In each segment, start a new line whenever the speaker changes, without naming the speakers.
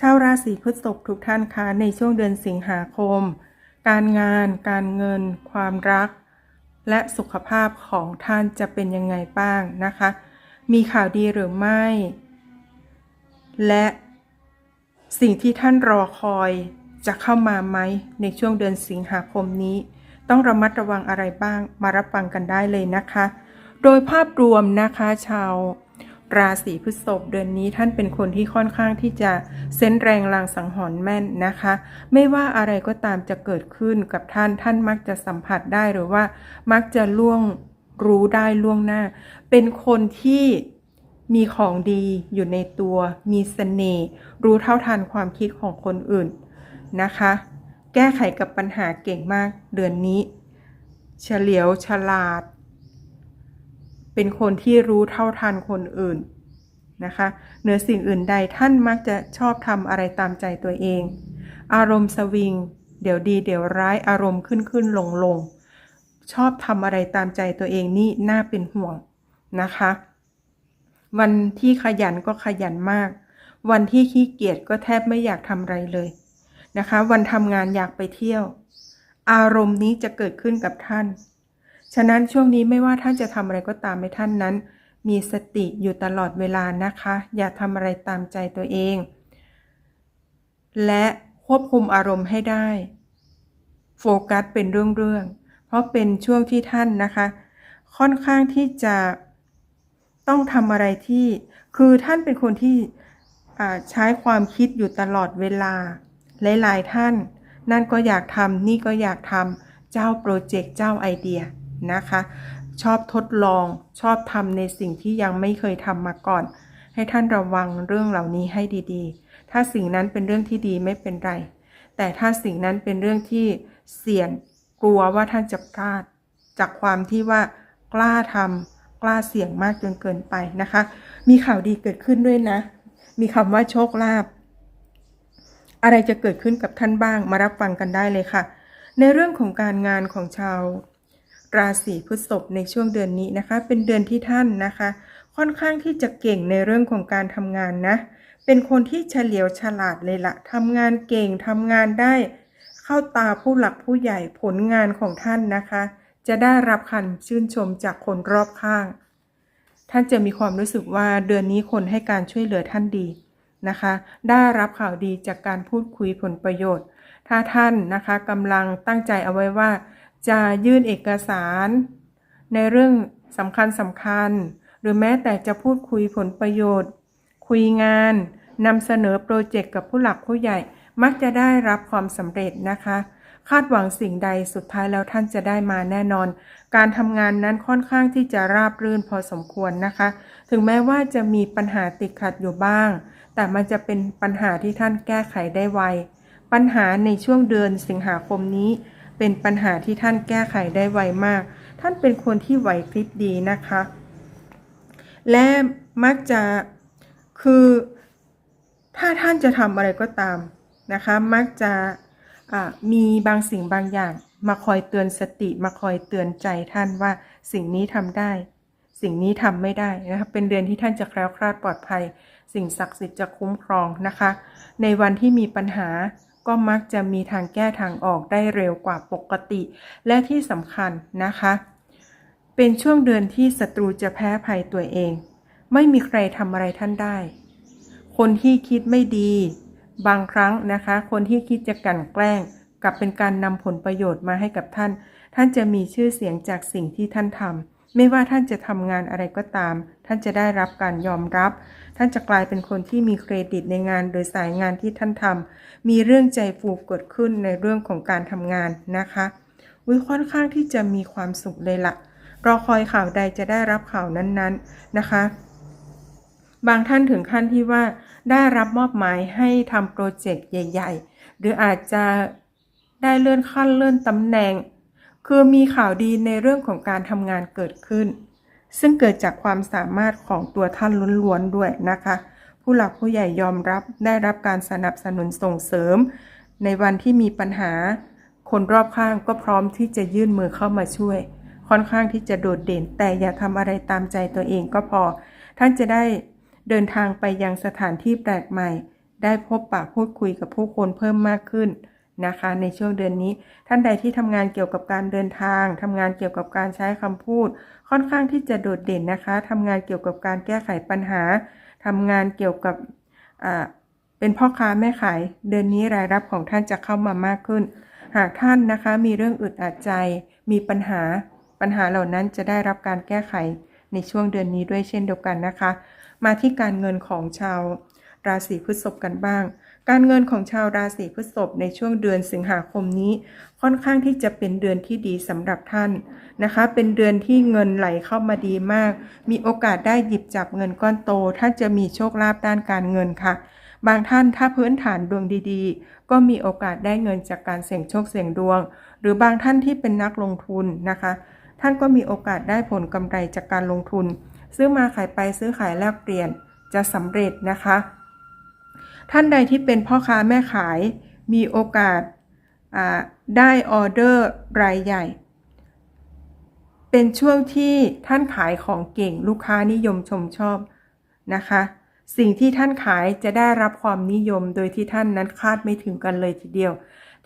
ชาวราศีพฤษภทุกท่านคะในช่วงเดือนสิงหาคม การงาน การเงิน ความรัก และสุขภาพของท่านจะเป็นยังไงบ้างนะคะ มีข่าวดีหรือไม่ และสิ่งที่ท่านรอคอยจะเข้ามาไหมในช่วงเดือนสิงหาคมนี้ ต้องระมัดระวังอะไรบ้างมารับฟังกันได้เลยนะคะ โดยภาพรวมนะคะชาว ราศีพฤษภเดือนนี้ท่านเป็นคนที่ค่อนข้างที่จะเซนแรงลางสังหรณ์แม่นนะคะ ไม่ว่าอะไรก็ตามจะเกิดขึ้นกับท่านท่านมักจะสัมผัสได้หรือว่า มักจะล่วงรู้ได้ล่วงหน้า เป็นคนที่มีของดีอยู่ในตัว มีเสน่ห์รู้เท่าทันความคิดของคนอื่นนะคะ แก้ไขกับปัญหาเก่งมากเดือนนี้ เฉลียวฉลาด เป็นคนที่รู้เท่าทันคนอื่นนะคะเหนือสิ่งอื่นใดท่านมักจะชอบทำอะไรตามใจตัวเอง อารมณ์สวิง เดี๋ยวดีเดี๋ยวร้ายอารมณ์ขึ้นขึ้นลงลงชอบทำอะไรตามใจตัวเองนี่น่าเป็นห่วงนะคะ วันที่ขยันก็ขยันมาก วันที่ขี้เกียจก็แทบไม่อยากทำอะไรเลยนะคะ วันทำงานอยากไปเที่ยว อารมณ์นี้จะเกิดขึ้นกับท่าน ฉะนั้นช่วงนี้ไม่ว่าท่านจะทำอะไรก็ตามให้ท่านนั้น มีสติอยู่ตลอดเวลานะคะ อย่าทำอะไรตามใจตัวเอง และควบคุมอารมณ์ให้ได้ โฟกัสเป็นเรื่องๆ เพราะเป็นช่วงที่ท่านนะคะ ค่อนข้างที่จะต้องทำอะไรที่ คือท่านเป็นคนที่ใช้ความคิดอยู่ตลอดเวลา หลายๆท่าน นั่นก็อยากทำนี่ก็อยากทำเจ้าโปรเจกต์เจ้าไอเดีย นะคะ ชอบทดลองชอบทำในสิ่งที่ยังไม่เคยทำมาก่อน ให้ท่านระวังเรื่องเหล่านี้ให้ดีๆ ถ้าสิ่งนั้นเป็นเรื่องที่ดีไม่เป็นไร แต่ถ้าสิ่งนั้นเป็นเรื่องที่เสี่ยงกลัวว่าท่านจะพลาด จากความที่ว่ากล้าทำกล้าเสี่ยงมากจนเกินไปนะคะ มีข่าวดีเกิดขึ้นด้วยนะ มีคำว่าโชคลาภอะไรจะเกิดขึ้นกับท่านบ้างมารับฟังกันได้เลยค่ะ ในเรื่องของการงานของชาว ราศีพฤษภในช่วงเดือนนี้นะคะ เป็นเดือนที่ท่านนะคะ ค่อนข้างที่จะเก่งในเรื่องของการทำงานนะ เป็นคนที่เฉลียวฉลาดเลยละทำงานเก่งทำงานได้ เข้าตาผู้หลักผู้ใหญ่ผลงานของท่านนะคะ จะได้รับคำชื่นชมจากคนรอบข้าง ท่านจะมีความรู้สึกว่าเดือนนี้คนให้การช่วยเหลือท่านดีนะคะ ได้รับข่าวดีจากการพูดคุยผลประโยชน์ ถ้าท่านนะคะกำลังตั้งใจเอาไว้ว่า จะยื่นเอกสาร ในเรื่องสำคัญสำคัญ หรือแม้แต่จะพูดคุยผลประโยชน์ คุยงานนำเสนอโปรเจกต์กับผู้หลักผู้ใหญ่ มักจะได้รับความสำเร็จนะคะ คาดหวังสิ่งใดสุดท้ายแล้วท่านจะได้มาแน่นอน การทำงานนั้นค่อนข้างที่จะราบรื่นพอสมควรนะคะ ถึงแม้ว่าจะมีปัญหาติดขัดอยู่บ้าง แต่มันจะเป็นปัญหาที่ท่านแก้ไขได้ไว ปัญหาในช่วงเดือนสิงหาคมนี้ เป็นปัญหาที่ท่านแก้ไขได้ไวมาก ท่านเป็นคนที่ไหวพริบดีนะคะ และมักจะคือถ้าท่านจะทำอะไรก็ตามนะคะ มักจะอ่ามีบางสิ่งบางอย่าง มาคอยเตือนสติมาคอยเตือนใจท่านว่าสิ่งนี้ทำได้ สิ่งนี้ทำไม่ได้นะคะเป็นเดือนที่ท่านจะแคล้วคลาดปลอดภัย สิ่งศักดิ์สิทธิ์จะคุ้มครองนะคะ ในวันที่มีปัญหา ก็มักจะมีทางแก้ทางออกได้เร็วกว่าปกติ และที่สำคัญนะคะ เป็นช่วงเดือนที่ศัตรูจะแพ้ภัยตัวเอง ไม่มีใครทำอะไรท่านได้ คนที่คิดไม่ดี บางครั้งนะคะ คนที่คิดจะกั่นแกล้งกลับเป็นการนำผลประโยชน์มาให้กับท่าน ท่านจะมีชื่อเสียงจากสิ่งที่ท่านทำไม่ว่าท่านจะทำงานอะไรก็ตาม ท่านจะได้รับการยอมรับ ท่านจะกลายเป็นคนที่มีเครดิตในงานโดยสายงานที่ท่านทำมีเรื่องใจฟูเกิดขึ้นในเรื่องของการทำงานนะคะวิค่อนข้างที่จะมีความสุขเลยละ่ะรอคอยข่าวใดจะได้รับข่าวนั้นๆนะคะ บางท่านถึงขั้นที่ว่าได้รับมอบหมายให้ทำโปรเจกต์ใหญ่ ๆ หรืออาจจะได้เลื่อนขั้นเลื่อนตำแหน่ง คือมีข่าวดีในเรื่องของการทำงานเกิดขึ้น ซึ่งเกิดจากความสามารถของตัวท่านล้วนๆด้วยนะคะ ผู้หลักผู้ใหญ่ยอมรับได้รับการสนับสนุนส่งเสริม ในวันที่มีปัญหา คนรอบข้างก็พร้อมที่จะยื่นมือเข้ามาช่วย ค่อนข้างที่จะโดดเด่น แต่อย่าทำอะไรตามใจตัวเองก็พอ ท่านจะได้เดินทางไปยังสถานที่แปลกใหม่ ได้พบปะพูดคุยกับผู้คนเพิ่มมากขึ้น นะคะ ในช่วงเดือนนี้ ท่านใดที่ทำงานเกี่ยวกับการเดินทางทำงานเกี่ยวกับการใช้คำพูด ค่อนข้างที่จะโดดเด่นนะคะทำงานเกี่ยวกับการแก้ไขปัญหาทำงานเกี่ยวกับเป็นพ่อค้าแม่ขาย เดือนนี้รายรับของท่านจะเข้ามามากขึ้น หากท่านนะคะมีเรื่องอึดอัดใจ มีปัญหาปัญหาเหล่านั้นจะได้รับการแก้ไขในช่วงเดือนนี้ด้วยเช่นเดียวกันนะคะ มาที่การเงินของชาวราศีพฤษภกันบ้าง การเงินของชาวราศีพฤษภในช่วงเดือนสิงหาคมนี้ ค่อนข้างที่จะเป็นเดือนที่ดีสำหรับท่านนะคะ เป็นเดือนที่เงินไหลเข้ามาดีมาก มีโอกาสได้หยิบจับเงินก้อนโต ท่านจะมีโชคลาภด้านการเงินค่ะ บางท่านถ้าพื้นฐานดวงดีๆ ก็มีโอกาสได้เงินจากการเสี่ยงโชคเสี่ยงดวง หรือบางท่านที่เป็นนักลงทุนนะคะ ท่านก็มีโอกาสได้ผลกำไรจากการลงทุน ซื้อมาขายไปซื้อขายแลกเปลี่ยนจะสำเร็จนะคะ ท่านใดที่เป็นพ่อค้าแม่ขายมีโอกาสได้ออเดอร์รายใหญ่ เป็นช่วงที่ท่านขายของเก่งลูกค้านิยมชมชอบนะคะ สิ่งที่ท่านขายจะได้รับความนิยมโดยที่ท่านนั้นคาดไม่ถึงกันเลยทีเดียว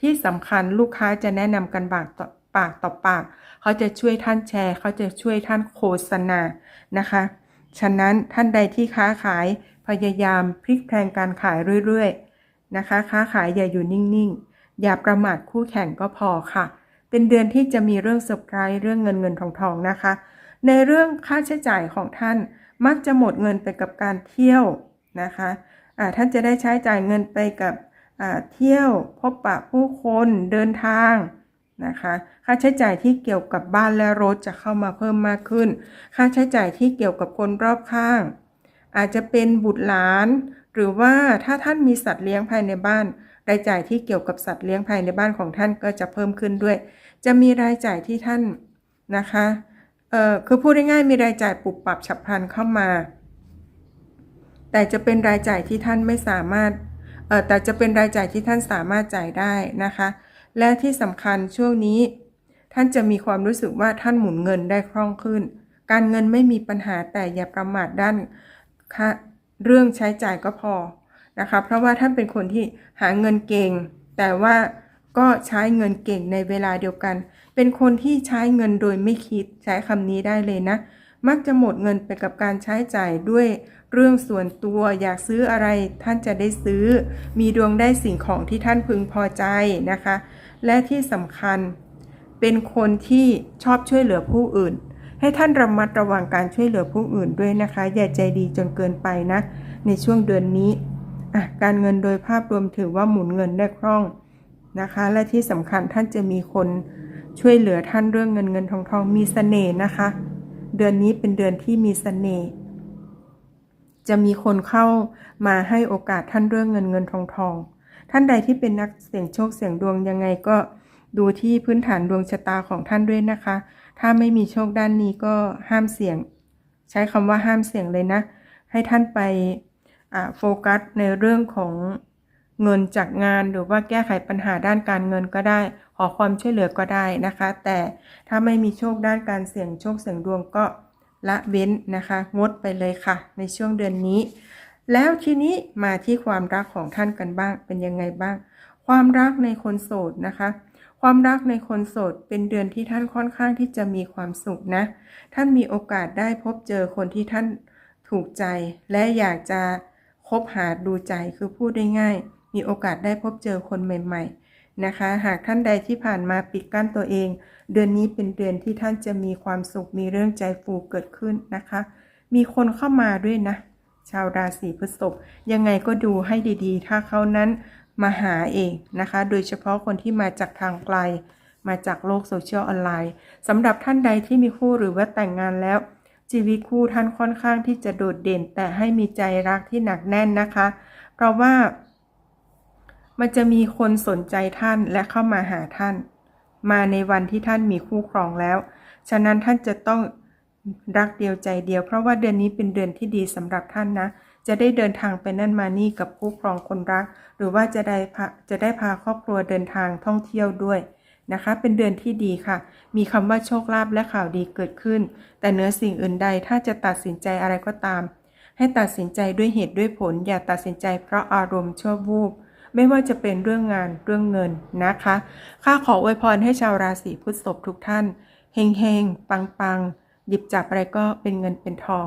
ที่สำคัญลูกค้าจะแนะนำกันปากต่อปากต่อปาก เขาจะช่วยท่านแชร์ เขาจะช่วยท่านโฆษณานะคะ ฉะนั้นท่านใดที่ค้าขาย พยายามพลิกแพลงการขายเรื่อยๆนะคะ ค้าขายอย่าอยู่นิ่งๆ อย่าประมาทคู่แข่งก็พอค่ะ เป็นเดือนที่จะมีเรื่องเซอร์ไพรส์เรื่องเงินเงินทองทองนะคะ ในเรื่องค่าใช้จ่ายของท่านมักจะหมดเงินไปกับการเที่ยวนะคะะท่านจะได้ใช้จ่ายเงินไปกับเที่ยวพบปะผู้คนเดินทางนะคะค่าใช้จ่ายที่เกี่ยวกับบ้านและรถจะเข้ามาเพิ่มมากขึ้น ค่าใช้จ่ายที่เกี่ยวกับคนรอบข้าง อาจจะเป็นบุตรหลาน หรือว่าถ้าท่านมีสัตว์เลี้ยงภายในบ้าน รายจ่ายที่เกี่ยวกับสัตว์เลี้ยงภายในบ้านของท่านก็จะเพิ่มขึ้นด้วย จะมีรายจ่ายที่ท่านนะคะเอ่อคือพูดง่ายๆมีรายจ่ายปุบปับฉับพลันเข้ามา แต่จะเป็นรายจ่ายที่ท่านไม่สามารถเอ่อแต่จะเป็นรายจ่ายที่ท่านสามารถจ่ายได้นะคะ และที่สำคัญช่วงนี้ ท่านจะมีความรู้สึกว่าท่านหมุนเงินได้คล่องขึ้น การเงินไม่มีปัญหาแต่อย่าประมาทด้าน ค่ะเรื่องใช้จ่ายก็พอนะคะ เพราะว่าท่านเป็นคนที่หาเงินเก่ง แต่ว่าก็ใช้เงินเก่งในเวลาเดียวกัน เป็นคนที่ใช้เงินโดยไม่คิดใช้คำนี้ได้เลยนะ มักจะหมดเงินไปกับการใช้จ่ายด้วยเรื่องส่วนตัวอยากซื้ออะไรท่านจะได้ซื้อ มีดวงได้สิ่งของที่ท่านพึงพอใจนะคะ และที่สำคัญเป็นคนที่ชอบช่วยเหลือผู้อื่น ให้ท่านระมัดระวังการช่วยเหลือผู้อื่นด้วยนะคะ อย่าใจดีจนเกินไปนะ ในช่วงเดือนนี้การเงินโดยภาพรวมถือว่าหมุนเงินได้คล่องนะคะ และที่สำคัญท่านจะมีคนช่วยเหลือท่านเรื่องเงินเงินทองทองมีสเสน่ห์นะคะ เดือนนี้เป็นเดือนที่มีสเสน่ห์จะมีคนเข้ามาให้โอกาสท่านเรื่องเงินเงินทองทอง ท่านใดที่เป็นนักเสี่ยงโชคเสี่ยงดวงยังไงก็ดูที่พื้นฐานดวงชะตาของท่านด้วยนะคะ ถ้าไม่มีโชคด้านนี้ก็ห้ามเสี่ยง ใช้คำว่าห้ามเสี่ยงเลยนะ ให้ท่านไปโฟกัสในเรื่องของเงินจากงานหรือว่าแก้ไขปัญหาด้านการเงินก็ได้ ขอความช่วยเหลือก็ได้นะคะ แต่ถ้าไม่มีโชคด้านการเสี่ยงโชคเสี่ยงดวงก็ละเว้นนะคะ งดไปเลยค่ะ ในช่วงเดือนนี้ แล้วทีนี้มาที่ความรักของท่านกันบ้างเป็นยังไงบ้าง ความรักในคนโสดนะคะ ความรักในคนโสดเป็นเดือนที่ท่านค่อนข้างที่จะมีความสุขนะ ท่านมีโอกาสได้พบเจอคนที่ท่านถูกใจ และอยากจะคบหาดูใจคือพูดได้ง่าย มีโอกาสได้พบเจอคนใหม่ ๆ นะคะ หากท่านใดที่ผ่านมาปิดกั้นตัวเอง เดือนนี้เป็นเดือนที่ท่านจะมีความสุขมีเรื่องใจฟูเกิดขึ้นนะคะ มีคนเข้ามาด้วยนะ ชาวราศีพฤษภยังไงก็ดูให้ดีๆ ถ้าเขานั้น มาหาเองนะคะ โดยเฉพาะคนที่มาจากทางไกล มาจากโลกโซเชียลออนไลน์สำหรับท่านใดที่มีคู่หรือว่าแต่งงานแล้ว ชีวิตคู่ท่านค่อนข้างที่จะโดดเด่น แต่ให้มีใจรักที่หนักแน่นนะคะ เพราะว่า มันจะมีคนสนใจท่านและเข้ามาหาท่าน มาในวันที่ท่านมีคู่ครองแล้ว ฉะนั้นท่านจะต้องรักเดียวใจเดียว เพราะว่าเดือนนี้เป็นเดือนที่ดีสำหรับท่านนะ จะได้เดินทางไปนั่นมานี่กับคู่ครองคนรัก หรือว่าจะได้พาจะได้พาครอบครัวเดินทางท่องเที่ยวด้วยนะคะ เป็นเดือนที่ดีค่ะ มีคำว่าโชคลาภและข่าวดีเกิดขึ้น แต่เหนือสิ่งอื่นใดถ้าจะตัดสินใจอะไรก็ตาม ให้ตัดสินใจด้วยเหตุด้วยผล อย่าตัดสินใจเพราะอารมณ์ชั่ววูบไม่ว่าจะเป็นเรื่องงานเรื่องเงินนะคะ ข้าขออวยพรให้ชาวราศีพฤษภทุกท่าน เฮงเฮงปังปังหยิบจับอะไรก็เป็นเงินเป็นทอง